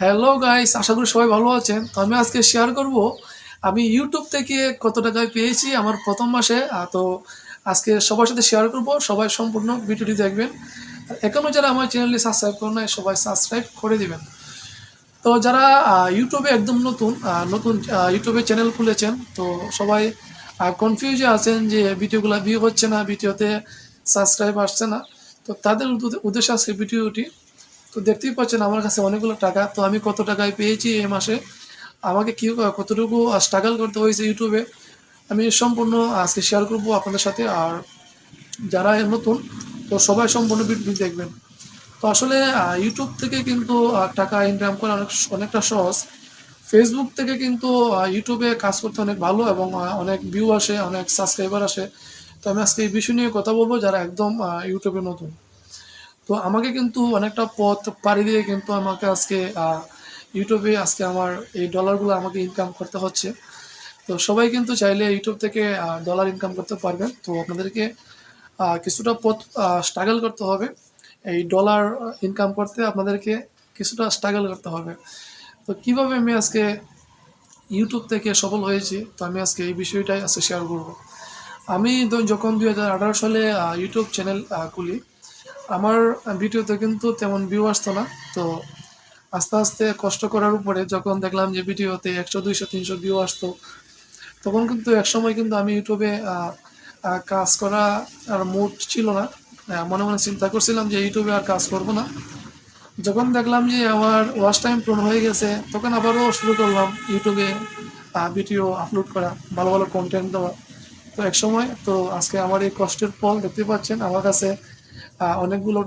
Hello guys আশা করি সবাই ভালো আছেন। তো আমি আজকে শেয়ার করব, আমি ইউটিউব থেকে কত টাকায় পেয়েছি আমার প্রথম মাসে। তো আজকে সবার সাথে শেয়ার করব। সবাই সম্পূর্ণ ভিডিওটি দেখবেন। এখনও যারা আমার চ্যানেলটি সাবস্ক্রাইব করেন নাই, সবাই সাবস্ক্রাইব করে দিবেন। তো যারা ইউটিউবে একদম নতুন নতুন ইউটিউবে চ্যানেল খুলেছেন, তো সবাই কনফিউজে আছেন যে ভিডিওগুলো ভিউ হচ্ছে না, ভিডিওতে সাবস্ক্রাইব আসছে না। তো তাদের উদ্দে- উদ্দেশ্যে আজকে ভিডিওটি তো দেখতেই পাচ্ছেন আমার কাছে অনেকগুলো টাকা। তো আমি কত টাকায় পেয়েছি এই মাসে? আমাকে কী কতটুকু স্ট্রাগল করতে হয়েছে ইউটিউবে আমি সম্পূর্ণ আজকে শেয়ার করব আপনাদের সাথে। আর যারা নতুন, তো সবাই সম্পূর্ণ ভিডিও দেখবেন। তো আসলে ইউটিউব থেকে কিন্তু টাকা ইনকাম করা অনেক অনেকটা সহজ। ফেসবুক থেকে কিন্তু ইউটিউবে কাজ করতে অনেক ভালো এবং অনেক ভিউ আসে, অনেক সাবস্ক্রাইবার আসে। তো আমি আজকে এই বিষয় নিয়ে কথা বলব যারা একদম ইউটিউবে নতুন। তো আমাকে কিন্তু অনেকটা পথ পাড়ি দিয়ে কিন্তু আমাকে আজকে ইউটিউবে আজকে আমার এই ডলারগুলো আমাকে ইনকাম করতে হচ্ছে। তো সবাই কিন্তু চাইলে ইউটিউব থেকে ডলার ইনকাম করতে পারবেন। তো আপনাদেরকে কিছুটা পথ স্ট্রাগল করতে হবে। এই ডলার ইনকাম করতে আপনাদেরকে কিছুটা স্ট্রাগল করতে হবে। তো কীভাবে আমি আজকে ইউটিউব থেকে সফল হয়েছি, তো আমি আজকে এই বিষয়টাই আজকে শেয়ার করব। আমি যখন দুই হাজার আঠারো সালে ইউটিউব চ্যানেল খুলি আমার ভিডিওতে কিন্তু তেমন ভিউ আসতো না। তো আস্তে আস্তে কষ্ট করার উপরে যখন দেখলাম যে ভিডিওতে একশো, দুইশো, তিনশো ভিউ আসতো, তখন কিন্তু একসময় কিন্তু আমি ইউটিউবে কাজ করা আর মুড ছিল না। মনে মনে চিন্তা করছিলাম যে ইউটিউবে আর কাজ করব না। যখন দেখলাম যে আমার ওয়াচ টাইম পূর্ণ হয়ে গেছে, তখন আবারও শুরু করলাম ইউটিউবে ভিডিও আপলোড করা, ভালো ভালো কন্টেন্ট দেওয়া। তো এক সময়, তো আজকে আমার এই কষ্টের ফল দেখতে পাচ্ছেন, আমার কাছে অনেকগুলো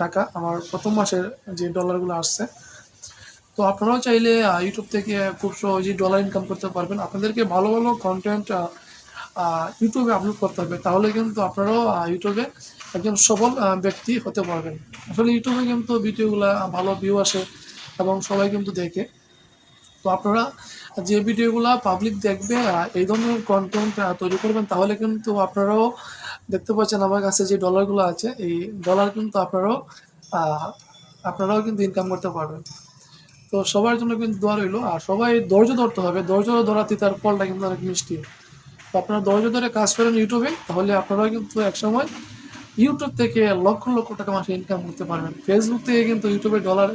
টাকা আমার প্রথম মাসের যে ডলারগুলো আসছে। তো আপনারাও চাইলে ইউটিউব থেকে খুব সহজেই ডলার ইনকাম করতে পারবেন। আপনাদেরকে ভালো ভালো কন্টেন্ট ইউটিউবে আপলোড করতে হবে। তাহলে কিন্তু আপনারাও ইউটিউবে একজন সফল ব্যক্তি হতে পারবেন। আসলে ইউটিউবে কিন্তু ভিডিওগুলো ভালো ভিউ আসে এবং সবাই কিন্তু দেখে। তো আপনারা যে ভিডিওগুলো পাবলিক দেখবে এই ধরনের কন্টেন্ট তৈরি করবেন, তাহলে কিন্তু আপনারাও দেখতে পাচ্ছেন আমার কাছে যে ডলারগুলো আছে, এই ডলার কিন্তু আপনারাও আপনারাও কিন্তু ইনকাম করতে পারবেন। তো সবার জন্য কিন্তু দোয়া রইল। আর সবাই ধৈর্য ধরতে হবে। ধৈর্য ধরাতে তার ফলটা কিন্তু অনেক মিষ্টি। আপনারা ধৈর্য ধরে কাজ করেন ইউটিউবে, তাহলে আপনারাও কিন্তু একসময় ইউটিউব থেকে লক্ষ লক্ষ টাকা মাসে ইনকাম করতে পারবেন। ফেসবুক থেকে কিন্তু ইউটিউবে ডলার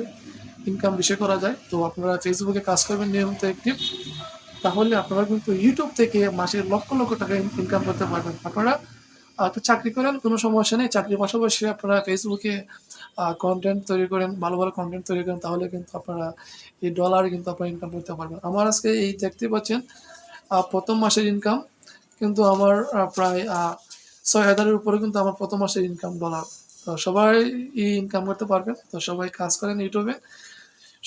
ইনকাম বেশি করা যায়। তো আপনারা ফেসবুকে কাজ করবেন নিয়মিত একটিভ তাহলে আপনারা কিন্তু ইউটিউব থেকে মাসে লক্ষ লক্ষ টাকা ইনকাম করতে পারবেন। আপনারা একটা চাকরি করেন, কোনো সমস্যা নেই। চাকরির পাশাপাশি আপনারা ফেসবুকে কন্টেন্ট তৈরি করেন, ভালো ভালো কন্টেন্ট তৈরি করেন, তাহলে কিন্তু আপনারা এই ডলার কিন্তু আপনারা ইনকাম করতে পারবেন। আমার আজকে এই দেখতে পাচ্ছেন প্রথম মাসের ইনকাম কিন্তু আমার প্রায় ছয় হাজারের উপরে কিন্তু আমার প্রথম মাসের ইনকাম ডলার তো সবাই এই ইনকাম করতে পারবেন, তো সবাই কাজ করেন ইউটিউবে।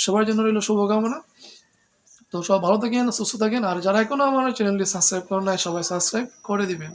সবার জন্য রইল শুভকামনা। তো সব ভালো থাকেন, সুস্থ থাকেন, আর যারা এখনও আমার চ্যানেলটি সাবস্ক্রাইব করেন নাই, সবাই সাবস্ক্রাইব করে দিবেন।